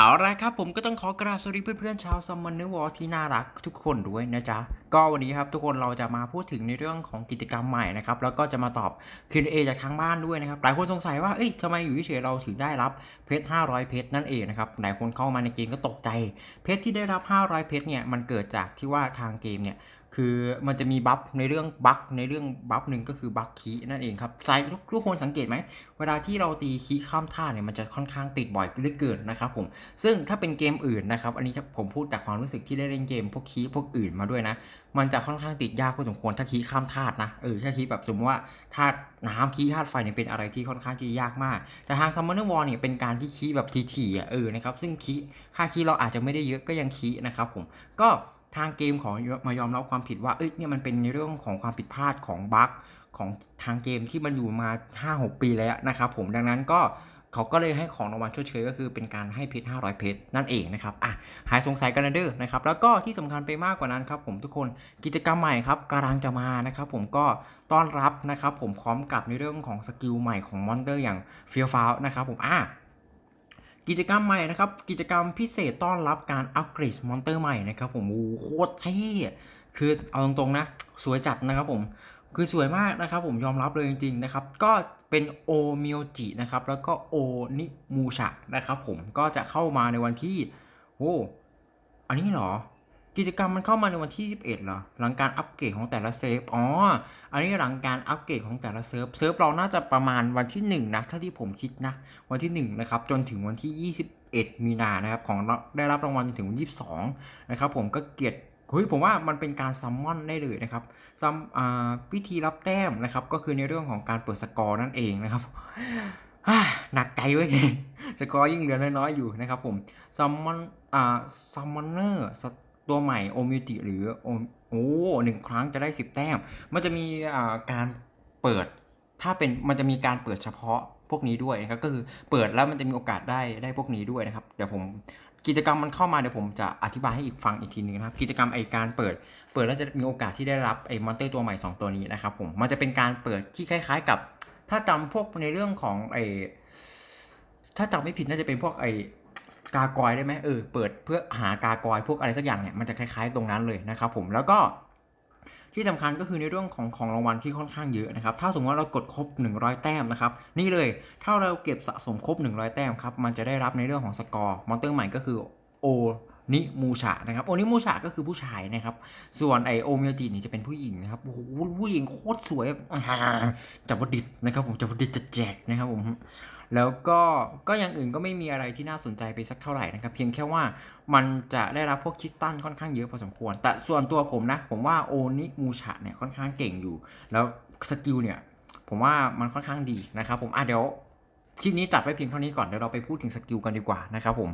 เอาละครับผมก็ต้องขอกราบสวัสดีเพื่อนๆชาวซัมมอนเนอร์วอลที่น่ารักทุกคนด้วยนะจ๊ะ ก็วันนี้ครับทุกคนเราจะมาพูดถึงในเรื่องของกิจกรรมใหม่นะครับ แล้วก็จะมาตอบ Q&A จากทางบ้านด้วยนะครับ หลายคนสงสัยว่าเอ้ยทำไมอยู่เฉยเราถึงได้รับเพชร500 เพชรนั่นเองนะครับ หลายคนเข้ามาในเกมก็ตกใจ เพชรที่ได้รับ 500 เพชรเนี่ยมันเกิดจากที่ว่าทางเกมเนี่ย คือมันจะมีบัฟในเรื่องบัฟในเรื่องบัฟหนึ่งก็คือบัฟคีนั่นเองครับใช่ทุกคนสังเกตไหมเวลาที่เราตีคีข้ามท่าเนี่ยมันจะค่อนข้างติดบ่อยเหลือเกินนะครับผมซึ่งถ้าเป็นเกมอื่นนะครับอันนี้ผมพูดจากความรู้สึกที่ได้เล่นเกมพวกคีพวกอื่นมาด้วยนะมันจะค่อนข้างติดยากพอสมควรถ้าคีข้ามธาตุนะเออถ้าคีแบบสมมติว่าธาตุน้ำคีธาตุไฟเนี่ยเป็นอะไรที่ค่อนข้างที่ยากมาก แต่ทางซัมมอนเนอร์วอลเนี่ยเป็นการที่คีแบบทีๆอะเออนะครับซึ่งคีค่าคีเราอาจจะไม่ได้เยอะก็ยังคีนะครับผมก็ ทางเกมขอมายอมรับความผิดว่าเอ้ยเนี่ยมันเป็นในเรื่องของความผิดพลาดของบั๊กของทางเกมที่มันอยู่มา 5-6 ปีแล้วนะครับผมดังนั้นก็เขาก็เลยให้ของรางวัลชดเชยก็คือเป็นการให้เพชร500 เพชรนั่นเองนะครับอะหายสงสัยกันนะเด้อนะครับแล้วก็ที่สำคัญไปมากกว่านั้นครับผมทุกคนกิจกรรมใหม่ครับกำลังจะมานะครับผมก็ต้อนรับนะครับผมพร้อมกับในเรื่องของสกิลใหม่ของมอนเตอร์อย่างเฟียฟ้านะครับผมอะ กิจกรรมใหม่นะครับ กิจกรรมพิเศษต้อนรับการอัปเกรดมอนเตอร์ใหม่นะครับผมโอ้โหโคตรเท่คือเอาตรงๆนะ สวยจัดนะครับผมคือสวยมากนะครับผมยอมรับเลยจริงๆนะครับ ก็เป็นโอมิโอจินะครับ แล้วก็โอนิมูชะนะครับผมก็จะเข้ามาในวันที่โอ้อันนี้เหรอ กิจกรรมมันเข้ามาในวันที่11เหรอ หลังการอัปเกรดของแต่ละเซิร์ฟ อ๋อ อันนี้หลังการอัปเกรดของแต่ละเซิร์ฟ เซิร์ฟเราน่าจะประมาณวันที่ 1 นะ ถ้าที่ผมคิดนะ วันที่ 1 นะครับ จนถึงวันที่ 21 มีนานะครับ ของได้รับรางวัลจนถึงวันที่22 นะครับ ผมก็เกียรติเฮ้ยผมว่ามันเป็นการซัมมอนได้เลยนะครับซัมอ่าพิธีรับแต้มนะครับ ก็คือในเรื่องของการเปิดสกอร์นั่นเองนะครับหนักใจเว้ยสกอร์ยิ่งเหลือน้อยๆอยู่นะครับผมซัมมอนอ่าซัมมอนเนอร์ ตัวใหม่โอมิติหรือโอโอ้หนึ่งครั้งจะได้ 10 แต้ม มันจะมีการเปิดถ้าเป็นมันจะมีการเปิดเฉพาะพวกนี้ด้วยนะครับก็คือเปิดแล้วมันจะมีโอกาสได้ได้พวกนี้ด้วยนะครับเดี๋ยวผมกิจกรรมมันเข้ามาเดี๋ยวผมจะอธิบายให้อีกฟังอีกทีนึงนะครับ กิจกรรมไอการเปิด เปิดแล้วจะมีโอกาสที่ได้รับไอมอนเตอร์ตัวใหม่ 2 ตัวนี้นะครับผมมันจะเป็นการเปิดที่คล้ายๆกับ ถ้าจำพวกในเรื่องของไอถ้าจำไม่ผิดน่าจะเป็นพวกไอ กากอยได้ไหมเออเปิดเพื่อหากากอยพวกอะไรสักอย่างเนี่ยมันจะคล้ายๆตรงนั้นเลยนะครับผมแล้วก็ที่สำคัญก็คือในเรื่องของของรางวัลที่ค่อนข้างเยอะนะครับ ถ้าสมมติว่าเรากดครบ 100 แต้มนะครับ นี่เลย ถ้าเราเก็บสะสมครบ 100 แต้มครับ มันจะได้รับในเรื่องของสกอร์ มอนเตอร์ใหม่ก็คือโอนิมูชะนะครับ โอนิมูชะก็คือผู้ชายนะครับ ส่วนไอโอเมียจินี่จะเป็นผู้หญิงนะครับ โอ้โห ผู้หญิงโคตรสวยจับวดิตนะครับผมจับวดิตจะแจกนะครับผม แล้วก็ก็อย่างอื่นก็ไม่มีอะไรที่น่าสนใจไปสักเท่าไหร่นะครับ เพียงแค่ว่ามันจะได้รับพวกคริสตัลค่อนข้างเยอะพอสมควร แต่ส่วนตัวผมนะ ผมว่าโอนิมูชะเนี่ยค่อนข้างเก่งอยู่ แล้วสกิลเนี่ยผมว่ามันค่อนข้างดีนะครับผมอะเดี๋ยวคลิปนี้จัดไว้เพียงเท่านี้ก่อนเดี๋ยวเราไปพูดถึงสกิลกันดีกว่านะครับผม